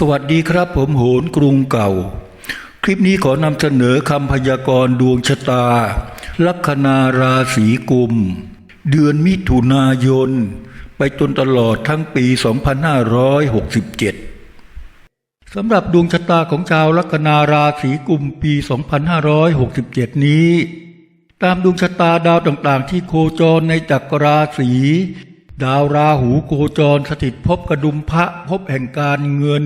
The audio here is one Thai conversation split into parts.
สวัสดีครับผมโหนกรุงเก่า คลิปนี้ขอนำเสนอคำพยากรณ์ดวงชะตา ลัคนาราศีกุม เดือนมิถุนายน ไปจนตลอดทั้งปี 2567 สำหรับดวงชะตาของชาวลัคนาราศีกุมปี 2567 นี้ ตามดวงชะตาดาวต่างๆ ที่โคจรในจักรราศี ดาวราหูโคจรสถิตภพกระดุมพระภพแห่งการเงิน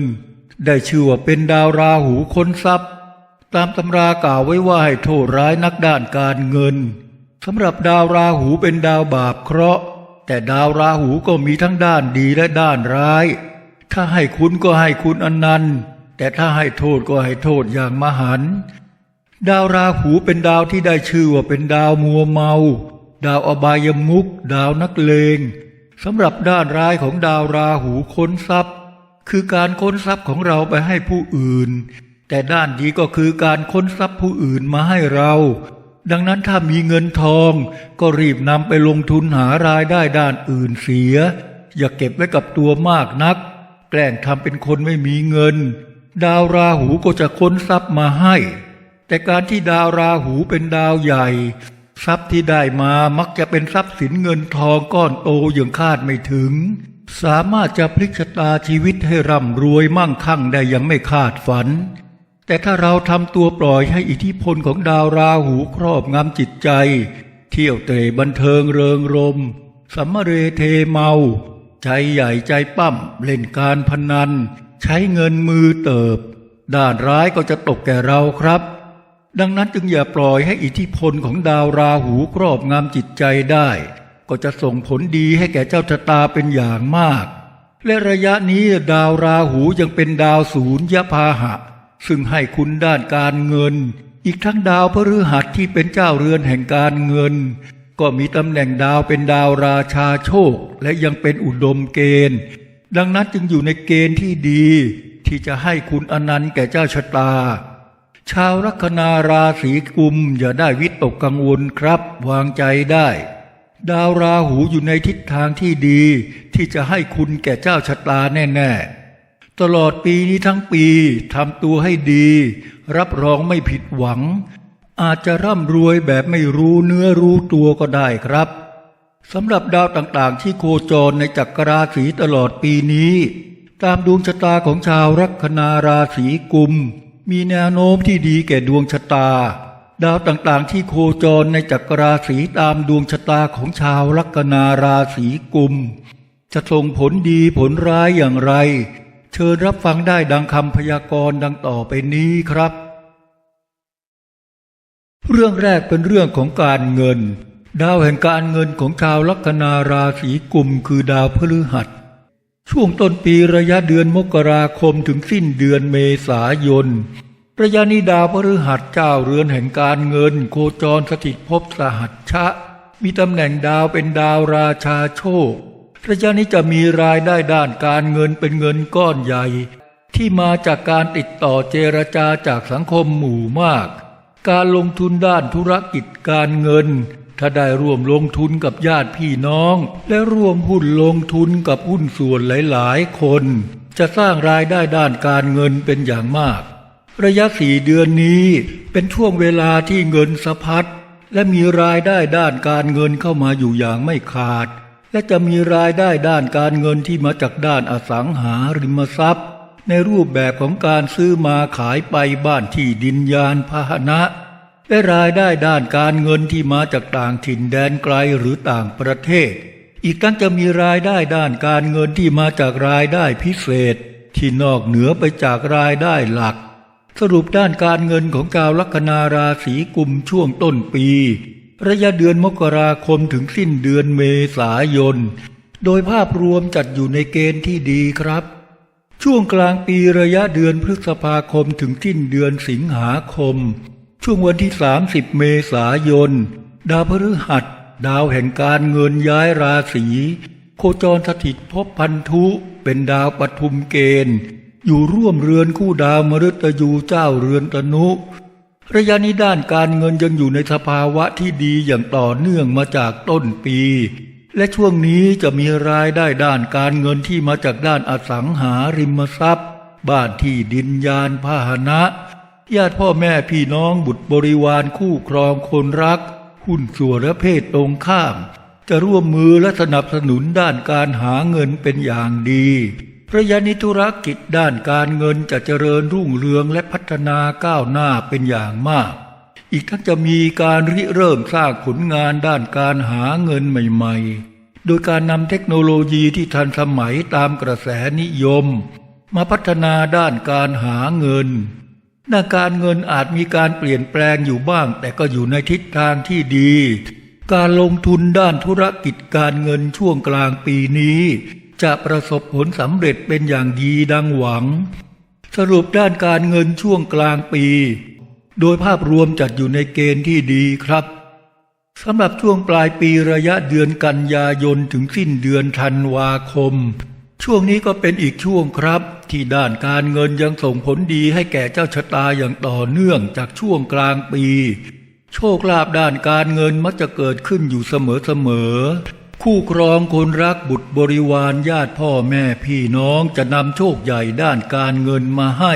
ได้ชื่อว่าเป็นดาวราหูค้นทรัพย์ ตามตำรากล่าวไว้ว่าให้โทษร้ายนักด้านการเงินสำหรับดาวราหูเป็นดาวบาปเคราะห์ แต่ดาวราหูก็มีทั้งด้านดีและด้านร้าย ถ้าให้คุณก็ให้คุณอนนันต์แต่ถ้าให้โทษก็ให้โทษอย่างมหันต์ดาวราหูเป็นดาวที่ได้ชื่อว่าเป็นดาวมัวเมา ดาวอบายมุก ดาวนักเลง สำหรับด้านร้ายของดาวราหูค้นทรัพย์ คือการค้นทรัพย์ของเราไปให้ผู้อื่น แต่ด้านดีก็คือการค้นทรัพย์ผู้อื่นมาให้เรา ดังนั้นถ้ามีเงินทอง ก็รีบนำไปลงทุนหารายได้ด้านอื่นเสีย อย่าเก็บไว้กับตัวมากนัก แกล้งทำเป็นคนไม่มีเงิน ดาวราหูก็จะค้นทรัพย์มาให้ แต่การที่ดาวราหูเป็นดาวใหญ่ ทรัพย์ที่ได้มามักจะเป็นทรัพย์สินเงินทองก้อนโตอย่างคาดไม่ถึง สามารถจะพลิกชะตาชีวิตให้ร่ำรวยมั่งคั่งได้อย่างไม่คาดฝัน แต่ถ้าเราทำตัวปล่อยให้อิทธิพลของดาวราหูครอบงำจิตใจ เที่ยวเตะบันเทิงเริงรมสัมเรเทเมา ใจใหญ่ใจปั้มเล่นการพนัน ใช้เงินมือเติบ ด้านร้ายก็จะตกแก่เราครับ ดังนั้นจึงอย่าปล่อยให้อิทธิพลของดาวราหูครอบงำจิตใจได้ ก็จะส่งผลดีให้แก่เจ้าชะตาเป็นอย่างมาก และระยะนี้ดาวราหูยังเป็นดาวศูนย์ยพาหะ ซึ่งให้คุณด้านการเงิน อีกทั้งดาวพฤหัสที่เป็นเจ้าเรือนแห่งการเงิน ก็มีตำแหน่งดาวเป็นดาวราชาโชค และยังเป็นอุดมเกณฑ์ ดังนั้นจึงอยู่ในเกณฑ์ที่ดี ที่จะให้คุณอนันต์แก่เจ้าชะตา ชาวลัคนาราศีกุมอย่าได้วิตกกังวลครับ วางใจได้ ดาวราหูอยู่ในทิศทางที่ดี ที่จะให้คุณแก่เจ้าชะตาแน่ ๆ ตลอดปีนี้ทั้งปีทำตัวให้ดี รับรองไม่ผิดหวัง อาจจะร่ำรวยแบบไม่รู้เนื้อรู้ตัวก็ได้ครับสำหรับดาวต่างๆ ที่โคจรในจักรราศีตลอดปีนี้ ตามดวงชะตาของชาวลัคนาราศีกุม มีแนวโน้มที่ดีแก่ดวงชะตา ดาวต่างๆที่โคจรในจักรราศีตามดวงชะตาของชาวลัคนาราศีกุม จะส่งผลดีผลร้ายอย่างไร เชิญรับฟังได้ดังคำพยากรณ์ดังต่อไปนี้ครับ เรื่องแรกเป็นเรื่องของการเงิน ดาวแห่งการเงินของชาวลัคนาราศีกุมคือดาวพฤหัส ช่วงต้นปีระยะเดือนมกราคมถึงสิ้นเดือนเมษายน ระยะนี้ดาวพฤหัสเจ้าเรือนแห่งการเงิน โคจรสถิตภพสหัชชะ มีตำแหน่งดาวเป็นดาวราชาโชค ระยะนี้จะมีรายได้ด้านการเงินเป็นเงินก้อนใหญ่ ที่มาจากการติดต่อเจรจาจากสังคมหมู่มาก การลงทุนด้านธุรกิจการเงิน ถ้าได้ร่วมลงทุนกับญาติพี่น้อง และร่วมหุ้นลงทุนกับหุ้นส่วนหลายๆ คน จะสร้างรายได้ด้านการเงินเป็นอย่างมาก ระยะสี่เดือนนี้เป็นช่วงเวลาที่เงินสะพัดและมีรายได้ด้านการเงินเข้ามาอยู่อย่างไม่ขาด และจะมีรายได้ด้านการเงินที่มาจากด้านอสังหาริมทรัพย์ ในรูปแบบของการซื้อมาขายไปบ้านที่ดินยานพาหนะ และรายได้ด้านการเงินที่มาจากต่างถิ่นแดนไกลหรือต่างประเทศ อีกทั้งจะมีรายได้ด้านการเงินที่มาจากรายได้พิเศษ ที่นอกเหนือไปจากรายได้หลัก สรุปด้านการเงินของชาวลัคนาราศีกุมช่วงต้นปี ระยะเดือนมกราคมถึงสิ้นเดือนเมษายน โดยภาพรวมจัดอยู่ในเกณฑ์ที่ดีครับ ช่วงกลางปีระยะเดือนพฤษภาคมถึงสิ้นเดือนสิงหาคม ช่วงวันที่ 30 เมษายน ดาวพฤหัส ดาวแห่งการเงินย้ายราศีโคจรสถิตภพพันธุเป็นดาวปทุมเกณฑ์ อยู่ร่วมเรือนคู่ดาวมฤตยูเจ้าเรือนตนุ ระยะนี้ด้านการเงินยังอยู่ในสภาวะที่ดีอย่างต่อเนื่องมาจากต้นปี และช่วงนี้จะมีรายได้ด้านการเงินที่มาจากด้านอสังหาริมทรัพย์ บ้านที่ดินยานพาหนะ ญาติพ่อแม่พี่น้องบุตรบริวารคู่ครองคนรัก หุ้นส่วนและเพศตรงข้าม จะร่วมมือและสนับสนุนด้านการหาเงินเป็นอย่างดีพระยะนี้ธุรกิจด้านการเงินจะเจริญรุ่งเรืองและพัฒนาก้าวหน้าเป็นอย่างมาก อีกทั้งจะมีการริเริ่มสร้างผลงานด้านการหาเงินใหม่ๆ โดยการนำเทคโนโลยีที่ทันสมัยตามกระแสนิยม มาพัฒนาด้านการหาเงิน ด้านการเงินอาจมีการเปลี่ยนแปลงอยู่บ้าง แต่ก็อยู่ในทิศทางที่ดี การลงทุนด้านธุรกิจการเงินช่วงกลางปีนี้ จะประสบผลสำเร็จเป็นอย่างดีดังหวัง สรุปด้านการเงินช่วงกลางปี โดยภาพรวมจัดอยู่ในเกณฑ์ที่ดีครับสำหรับช่วงปลายปีระยะเดือนกันยายนถึงสิ้นเดือนธันวาคม ช่วงนี้ก็เป็นอีกช่วงครับ ที่ด้านการเงินยังส่งผลดีให้แก่เจ้าชะตาอย่างต่อเนื่องจากช่วงกลางปี โชคลาภด้านการเงินมักจะเกิดขึ้นอยู่เสมอๆคู่ครองคนรักบุตรบริวารญาติพ่อแม่พี่น้องจะนำโชคใหญ่ด้านการเงินมาให้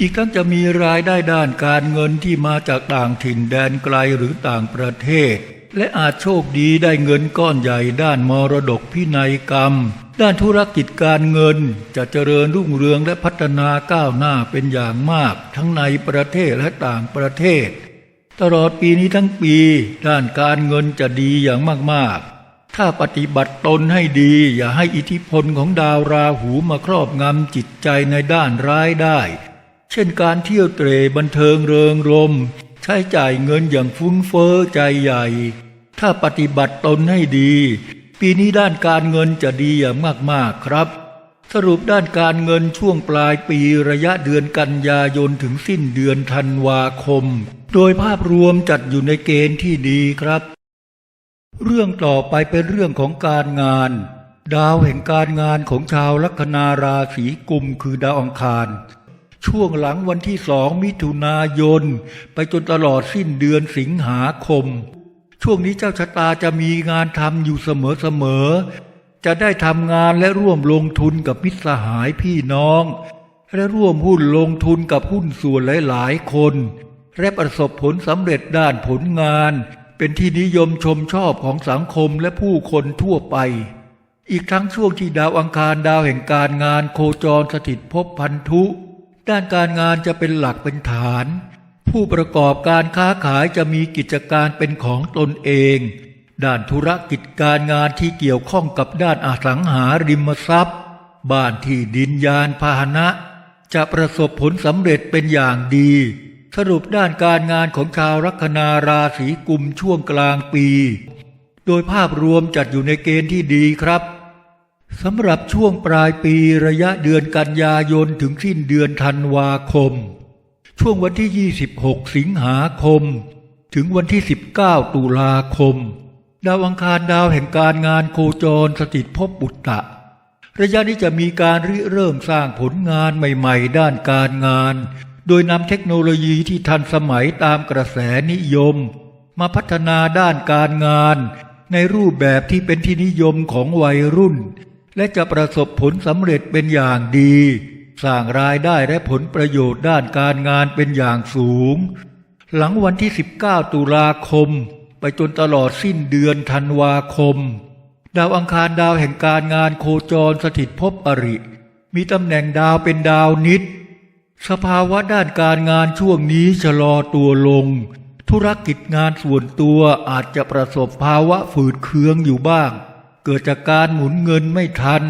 อีกทั้งจะมีรายได้ด้านการเงินที่มาจากต่างถิ่นแดนไกลหรือต่างประเทศ และอาจโชคดีได้เงินก้อนใหญ่ด้านมรดกพินัยกรรม ด้านธุรกิจการเงินจะเจริญรุ่งเรืองและพัฒนาก้าวหน้าเป็นอย่างมาก ทั้งในประเทศและต่างประเทศ ตลอดปีนี้ทั้งปี ด้านการเงินจะดีอย่างมากๆ ถ้าปฏิบัติตนให้ดีอย่าให้อิทธิพลของดาวราหูมาครอบงำจิตใจในด้านร้ายได้ เช่นการเที่ยวเตร่บันเทิงเริงรม ใช้จ่ายเงินอย่างฟุ้งเฟ้อใจใหญ่ ถ้าปฏิบัติตนให้ดี ปีนี้ด้านการเงินจะดีอย่างมากๆครับ สรุปด้านการเงินช่วงปลายปีระยะเดือนกันยายนถึงสิ้นเดือนธันวาคม โดยภาพรวมจัดอยู่ในเกณฑ์ที่ดีครับ เรื่องต่อไปเป็นเรื่องของการงาน ดาวแห่งการงานของชาวลัคนาราศีกุมคือดาวอังคาร ช่วงหลังวันที่สองมิถุนายน ไปจนตลอดสิ้นเดือนสิงหาคม ช่วงนี้เจ้าชะตาจะมีงานทำอยู่เสมอๆ จะได้ทำงานและร่วมลงทุนกับมิตรสหายพี่น้อง และร่วมหุ้นลงทุนกับหุ้นส่วนหลายๆ คน และประสบผลสำเร็จด้านผลงาน เป็นที่นิยมชมชอบของสังคมและผู้คนทั่วไปอีกทั้งช่วงที่ดาวอังคารดาวแห่งการงานโคจรสถิตภพพันธุ ด้านการงานจะเป็นหลักเป็นฐาน ผู้ประกอบการค้าขายจะมีกิจการเป็นของตนเอง ด้านธุรกิจการงานที่เกี่ยวข้องกับด้านอาสังหาริมทรัพย์ บ้านที่ดินยานพาหนะ จะประสบผลสำเร็จเป็นอย่างดี สรุปด้านการงานของชาวลัคนาราศีกุมช่วงกลางปี โดยภาพรวมจัดอยู่ในเกณฑ์ที่ดีครับ สำหรับช่วงปลายปีระยะเดือนกันยายนถึงสิ้นเดือนธันวาคม ช่วงวันที่ 26 สิงหาคม ถึงวันที่ 19 ตุลาคม ดาวอังคารดาวแห่งการงานโคจรสถิตภพบุตตะ ระยะนี้จะมีการริเริ่มสร้างผลงานใหม่ๆ ด้านการงาน โดยนำเทคโนโลยีที่ทันสมัยตามกระแสนิยม มาพัฒนาด้านการงาน ในรูปแบบที่เป็นที่นิยมของวัยรุ่น และจะประสบผลสำเร็จเป็นอย่างดี สร้างรายได้และผลประโยชน์ด้านการงานเป็นอย่างสูง หลังวันที่ 19 ตุลาคม ไปจนตลอดสิ้นเดือนธันวาคม ดาวอังคารดาวแห่งการงานโคจรสถิตภพอริ มีตำแหน่งดาวเป็นดาวนิด สภาวะด้านการงานช่วงนี้ชะลอตัวลง ธุรกิจงานส่วนตัวอาจจะประสบภาวะฝืดเคืองอยู่บ้าง เกิดจากการหมุนเงินไม่ทัน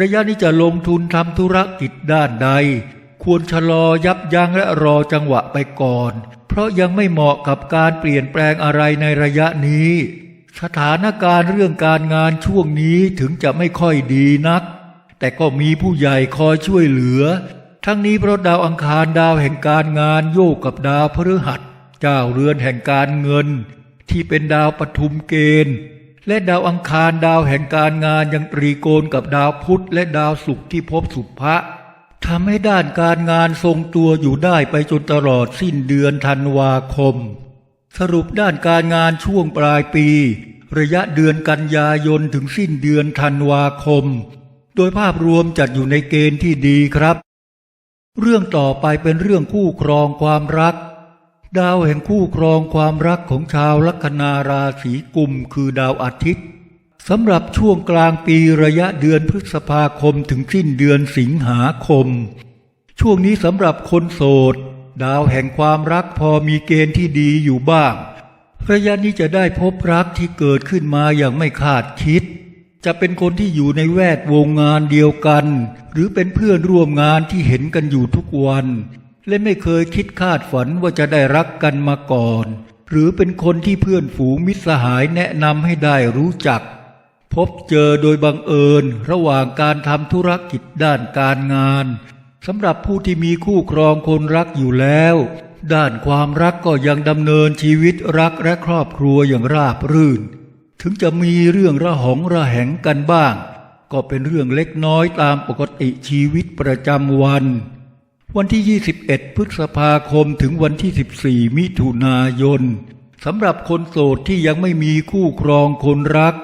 ระยะนี้จะลงทุนทำธุรกิจด้านใด ควรชะลอยับยั้งและรอจังหวะไปก่อน เพราะยังไม่เหมาะกับการเปลี่ยนแปลงอะไรในระยะนี้ สถานการณ์เรื่องการงานช่วงนี้ถึงจะไม่ค่อยดีนัก แต่ก็มีผู้ใหญ่คอยช่วยเหลือ ทั้งนี้เพราะดาวอังคารดาวแห่งการงานโยกกับดาวพฤหัส เจ้าเรือนแห่งการเงิน ที่เป็นดาวปทุมเกณฑ์ และดาวอังคารดาวแห่งการงานยังตรีโกณกับดาวพุธและดาวศุกร์ที่พบสุภะทำให้ด้านการงานทรงตัวอยู่ได้ไปจนตลอดสิ้นเดือนธันวาคม สรุปด้านการงานช่วงปลายปี ระยะเดือนกันยายนถึงสิ้นเดือนธันวาคม โดยภาพรวมจัดอยู่ในเกณฑ์ที่ดีครับ เรื่องต่อไปเป็นเรื่องคู่ครองความรัก ดาวแห่งคู่ครองความรักของชาวลัคนาราศีกุมคือดาวอาทิตย์สำหรับช่วงกลางปีระยะเดือนพฤษภาคมถึงสิ้นเดือนสิงหาคม ช่วงนี้สำหรับคนโสด ดาวแห่งความรักพอมีเกณฑ์ที่ดีอยู่บ้าง ระยะนี้จะได้พบรักที่เกิดขึ้นมาอย่างไม่คาดคิด จะเป็นคนที่อยู่ในแวดวงงานเดียวกัน หรือเป็นเพื่อนร่วมงานที่เห็นกันอยู่ทุกวัน และไม่เคยคิดคาดฝันว่าจะได้รักกันมาก่อน หรือเป็นคนที่เพื่อนฝูงมิตรสหายแนะนำให้ได้รู้จัก พบเจอโดยบังเอิญระหว่างการทำธุรกิจด้านการงานสำหรับผู้ที่มีคู่ครองคนรักอยู่แล้ว ด้านความรักก็ยังดำเนินชีวิตรักและครอบครัวอย่างราบรื่น ถึงจะมีเรื่องระหองระแหงกันบ้าง ก็เป็นเรื่องเล็กน้อยตามปกติชีวิตประจำวัน วันที่ 21 พฤษภาคมถึงวันที่ 14 มิถุนายนสำหรับคนโสดที่ยังไม่มีคู่ครองคนรัก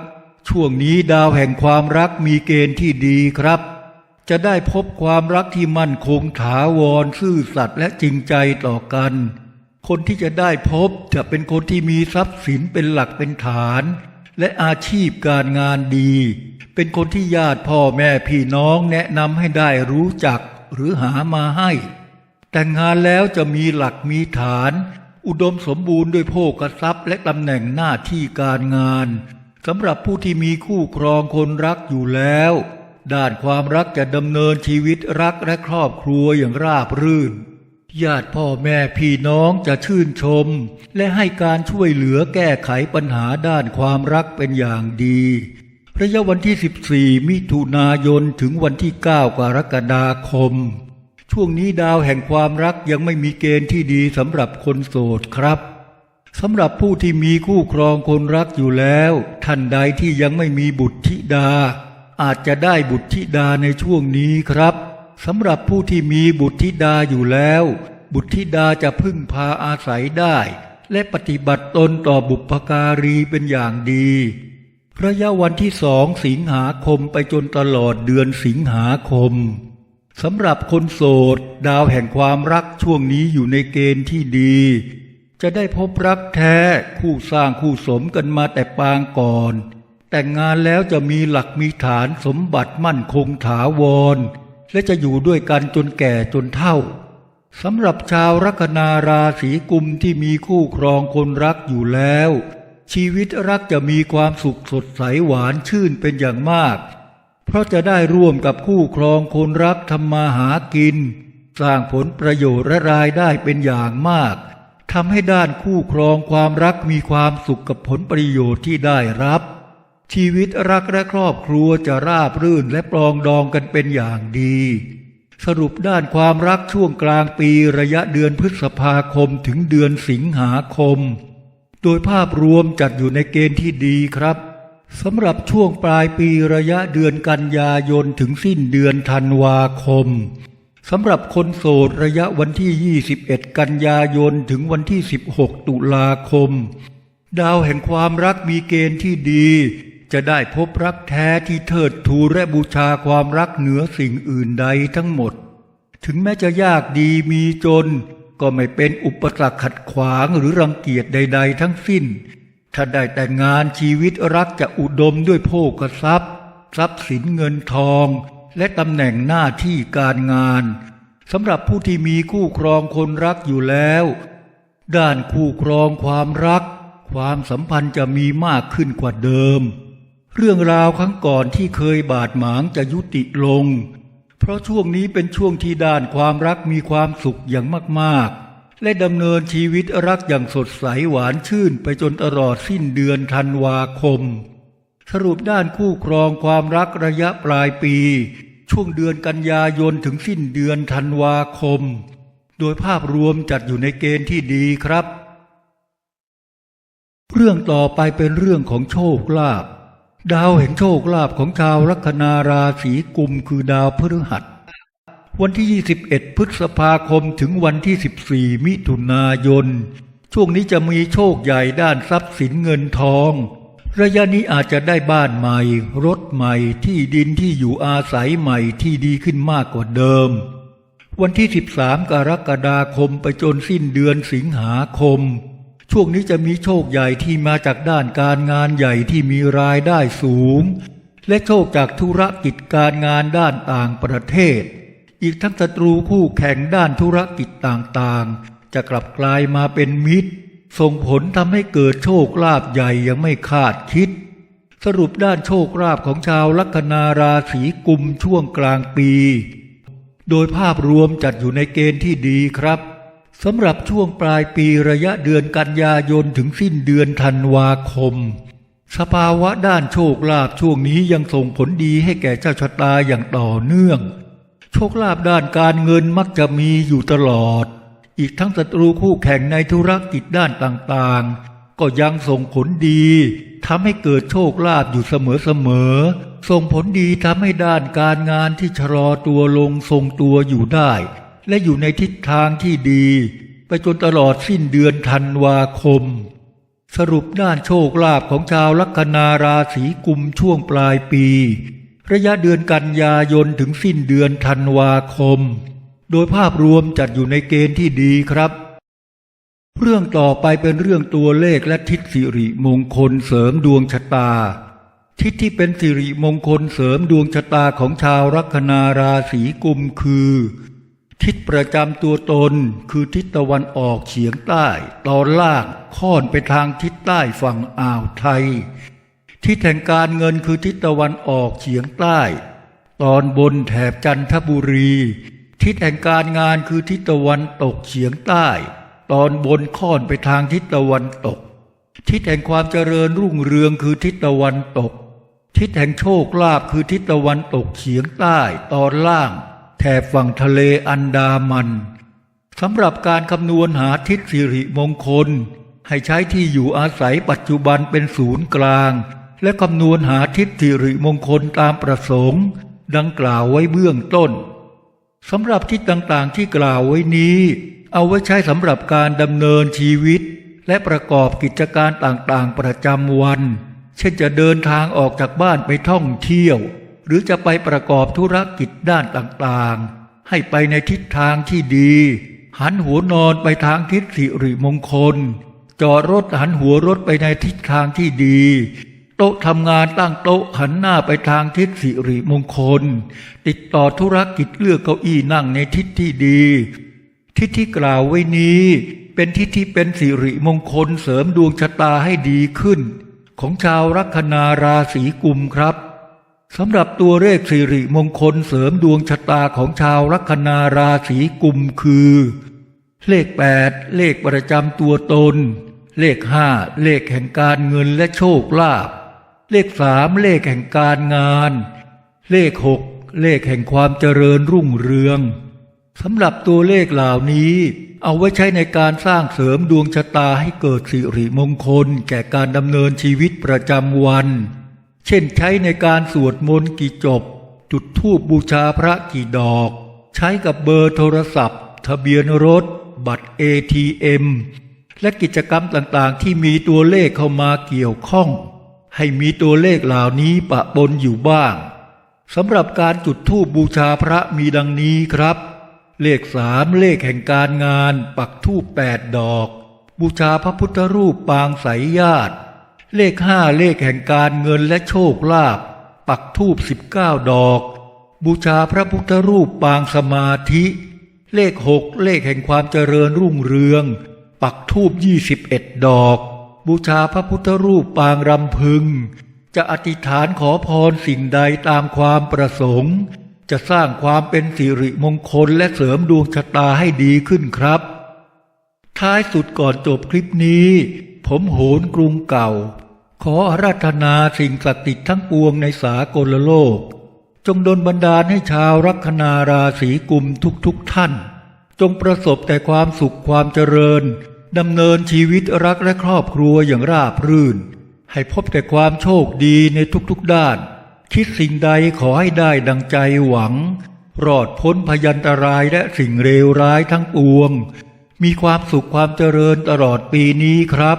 ช่วงนี้ดาวแห่งความรักมีเกณฑ์ที่ดีครับ จะได้พบความรักที่มั่นคงถาวรซื่อสัตย์และจริงใจต่อกัน คนที่จะได้พบจะเป็นคนที่มีทรัพย์สินเป็นหลักเป็นฐาน และอาชีพการงานดี เป็นคนที่ญาติพ่อแม่พี่น้องแนะนำให้ได้รู้จัก หรือหามาให้ แต่งงานแล้วจะมีหลักมีฐาน อุดมสมบูรณ์ด้วยโภคทรัพย์ และตำแหน่งหน้าที่การงานสำหรับผู้ที่มีคู่ครองคนรักอยู่แล้ว ด้านความรักจะดำเนินชีวิตรักและครอบครัวอย่างราบรื่น ญาติพ่อแม่พี่น้องจะชื่นชม และให้การช่วยเหลือแก้ไขปัญหาด้านความรักเป็นอย่างดี ระยะวันที่ 14 มิถุนายนถึงวันที่ 9 กรกฎาคม ช่วงนี้ดาวแห่งความรักยังไม่มีเกณฑ์ที่ดีสำหรับคนโสดครับสำหรับผู้ที่มีคู่ครองคนรักอยู่แล้ว ท่านใดที่ยังไม่มีบุตรธิดา อาจจะได้บุตรธิดาในช่วงนี้ครับสำหรับผู้ที่มีบุตรธิดาอยู่แล้ว บุตรธิดาจะพึ่งพาอาศัยได้ และปฏิบัติตนต่อบุพการีเป็นอย่างดี ระยะวันที่สองสิงหาคมไปจนตลอดเดือนสิงหาคมสำหรับคนโสด ดาวแห่งความรักช่วงนี้อยู่ในเกณฑ์ที่ดี จะได้พบรักแท้คู่สร้างคู่สมกันมาแต่ปางก่อน แต่งงานแล้วจะมีหลักมีฐานสมบัติมั่นคงถาวร และจะอยู่ด้วยกันจนแก่จนเฒ่าสำหรับชาวลัคนาราศีกุมที่มีคู่ครองคนรักอยู่แล้ว ชีวิตรักจะมีความสุขสดใสหวานชื่นเป็นอย่างมาก เพราะจะได้ร่วมกับคู่ครองคนรักทำมาหากิน สร้างผลประโยชน์และรายได้เป็นอย่างมากทำให้ด้านคู่ครองความรักมีความสุขกับผลประโยชน์ที่ได้รับ ชีวิตรักและครอบครัวจะราบรื่นและปรองดองกันเป็นอย่างดี สรุปด้านความรักช่วงกลางปีระยะเดือนพฤษภาคมถึงเดือนสิงหาคม โดยภาพรวมจัดอยู่ในเกณฑ์ที่ดีครับสำหรับช่วงปลายปีระยะเดือนกันยายนถึงสิ้นเดือนธันวาคมสำหรับคนโสดระยะวันที่ 21 กันยายนถึงวันที่ 16 ตุลาคม ดาวแห่งความรักมีเกณฑ์ที่ดี จะได้พบรักแท้ที่เทิดทูนและบูชาความรักเหนือสิ่งอื่นใดทั้งหมด ถึงแม้จะยากดีมีจน ก็ไม่เป็นอุปสรรคขัดขวางหรือรังเกียจใด ๆ ทั้งสิ้น ถ้าได้แต่งงานชีวิตรักจะอุดมด้วยโภคทรัพย์ ทรัพย์สินเงินทอง และตำแหน่งหน้าที่การงานสำหรับผู้ที่มีคู่ครองคนรักอยู่แล้ว ด้านคู่ครองความรัก ความสัมพันธ์จะมีมากขึ้นกว่าเดิม เรื่องราวครั้งก่อนที่เคยบาดหมางจะยุติลง เพราะช่วงนี้เป็นช่วงที่ด้านความรักมีความสุขอย่างมากๆ และดำเนินชีวิตรักอย่างสดใสหวานชื่นไปจนตลอดสิ้นเดือนธันวาคม สรุปด้านคู่ครองความรักระยะปลายปี ช่วงเดือนกันยายนถึงสิ้นเดือนธันวาคม โดยภาพรวมจัดอยู่ในเกณฑ์ที่ดีครับ เรื่องต่อไปเป็นเรื่องของโชคลาภ ดาวแห่งโชคลาภของชาวลัคนาราศีกุมคือดาวพฤหัส วันที่ 21 พฤษภาคมถึงวันที่ 14 มิถุนายน ช่วงนี้จะมีโชคใหญ่ด้านทรัพย์สินเงินทอง ระยะนี้อาจจะได้บ้านใหม่ รถใหม่ที่ดินที่อยู่อาศัยใหม่ที่ดีขึ้นมากกว่าเดิม วันที่ 13 กรกฎาคมไปจนสิ้นเดือนสิงหาคม ช่วงนี้จะมีโชคใหญ่ที่มาจากด้านการงานใหญ่ที่มีรายได้สูง และโชคจากธุรกิจการงานด้านต่างประเทศ อีกทั้งศัตรูคู่แข่งด้านธุรกิจต่างๆ จะกลับกลายมาเป็นมิตร ส่งผลทำให้เกิดโชคลาภใหญ่ยังไม่คาดคิด สรุปด้านโชคลาภของชาวลัคนาราศีกุมช่วงกลางปี โดยภาพรวมจัดอยู่ในเกณฑ์ที่ดีครับ สำหรับช่วงปลายปีระยะเดือนกันยายนถึงสิ้นเดือนธันวาคม สภาวะด้านโชคลาภช่วงนี้ยังส่งผลดีให้แก่เจ้าชะตาอย่างต่อเนื่อง โชคลาภด้านการเงินมักจะมีอยู่ตลอด อีกทั้งศัตรูคู่แข่งในธุรกิจด้านต่างๆ ก็ยังส่งผลดีทำให้เกิดโชคลาภอยู่เสมอๆส่งผลดีทำให้ด้านการงานที่ชะลอตัวลงทรงตัวอยู่ได้ และอยู่ในทิศทางที่ดี ไปจนตลอดสิ้นเดือนธันวาคม สรุปด้านโชคลาภของชาวลัคนาราศีกุมช่วงปลายปี ระยะเดือนกันยายนถึงสิ้นเดือนธันวาคม โดยภาพรวมจัดอยู่ในเกณฑ์ที่ดีครับ เรื่องต่อไปเป็นเรื่องตัวเลขและทิศสิริมงคลเสริมดวงชะตาทิศที่เป็นสิริมงคลเสริมดวงชะตาของชาวลัคนาราศีกุมคือ ทิศประจำตัวตนคือทิศตะวันออกเฉียงใต้ ตอนล่างค่อนไปทางทิศใต้ฝั่งอ่าวไทย ทิศแห่งการเงินคือทิศตะวันออกเฉียงใต้ ตอนบนแถบจันทบุรี ทิศแห่งการงานคือทิศตะวันตกเฉียงใต้ ตอนบนค่อนไปทางทิศตะวันตก ทิศแห่งความเจริญรุ่งเรืองคือทิศตะวันตก ทิศแห่งโชคลาภคือทิศตะวันตกเฉียงใต้ ตอนล่าง แถบฝั่งทะเลอันดามันสำหรับการคำนวณหาทิศสิริมงคล ให้ใช้ที่อยู่อาศัยปัจจุบันเป็นศูนย์กลาง และคำนวณหาทิศสิริมงคลตามประสงค์ ดังกล่าวไว้เบื้องต้นสำหรับทิศต่างๆที่กล่าวไว้นี้ เอาไว้ใช้สำหรับการดำเนินชีวิต และประกอบกิจการต่างๆประจำวัน เช่นจะเดินทางออกจากบ้านไปท่องเที่ยว หรือจะไปประกอบธุรกิจด้านต่างๆ ให้ไปในทิศทางที่ดี หันหัวนอนไปทางทิศสิริมงคล จอดรถหันหัวรถไปในทิศทางที่ดี โต๊ะทำงานตั้งโต๊ะหันหน้าไปทางทิศสิริมงคล ติดต่อธุรกิจเลือกเก้าอี้นั่งในทิศที่ดี ทิศที่กล่าวไว้นี้เป็นทิศที่เป็นสิริมงคลเสริมดวงชะตาให้ดีขึ้น ของชาวลัคนาราศีกุมครับ สำหรับตัวเลขสิริมงคลเสริมดวงชะตาของชาวลัคนาราศีกุมคือ เลข 8 เลขประจำตัวตน เลข 5 เลขแห่งการเงินและโชคลาภเลข 3 เลขแห่งการงาน เลข 6 เลขแห่งความเจริญรุ่งเรืองสำหรับตัวเลขเหล่านี้ เอาไว้ใช้ในการสร้างเสริมดวงชะตาให้เกิดสิริมงคลแก่การดำเนินชีวิตประจำวัน เช่นใช้ในการสวดมนต์กี่จบ จุดธูปบูชาพระกี่ดอก ใช้กับเบอร์โทรศัพท์ ทะเบียนรถ บัตร ATM และกิจกรรมต่างๆ ที่มีตัวเลขเข้ามาเกี่ยวข้อง ให้มีตัวเลขเหล่านี้ปะปนอยู่บ้างสำหรับการจุดธูปบูชาพระมีดังนี้ครับ เลขสามเลขแห่งการงาน ปักธูปแปดดอก บูชาพระพุทธรูปปางสายญาติ เลขห้าเลขแห่งการเงินและโชคลาภปักธูปสิบเก้าดอก บูชาพระพุทธรูปปางสมาธิ เลขหกเลขแห่งความเจริญรุ่งเรือง ปักธูปยี่สิบเอ็ดดอก บูชาพระพุทธรูปปางรำพึง จะอธิษฐานขอพรสิ่งใดตามความประสงค์ จะสร้างความเป็นสิริมงคลและเสริมดวงชะตาให้ดีขึ้นครับ ท้ายสุดก่อนจบคลิปนี้ ผมโหนกรุงเก่า ขออาราธนาสิ่งศักดิ์สิทธิ์ทั้งปวงในสากลโลก จงดลบันดาลให้ชาวลัคนาราศีกุมทุกๆทท่าน จงประสบแต่ความสุขความเจริญดำเนินชีวิตรักและครอบครัวอย่างราบรื่น ให้พบแต่ความโชคดีในทุกๆด้าน คิดสิ่งใดขอให้ได้ดังใจหวัง รอดพ้นพยันตรายและสิ่งเลวร้ายทั้งปวง มีความสุขความเจริญตลอดปีนี้ครับ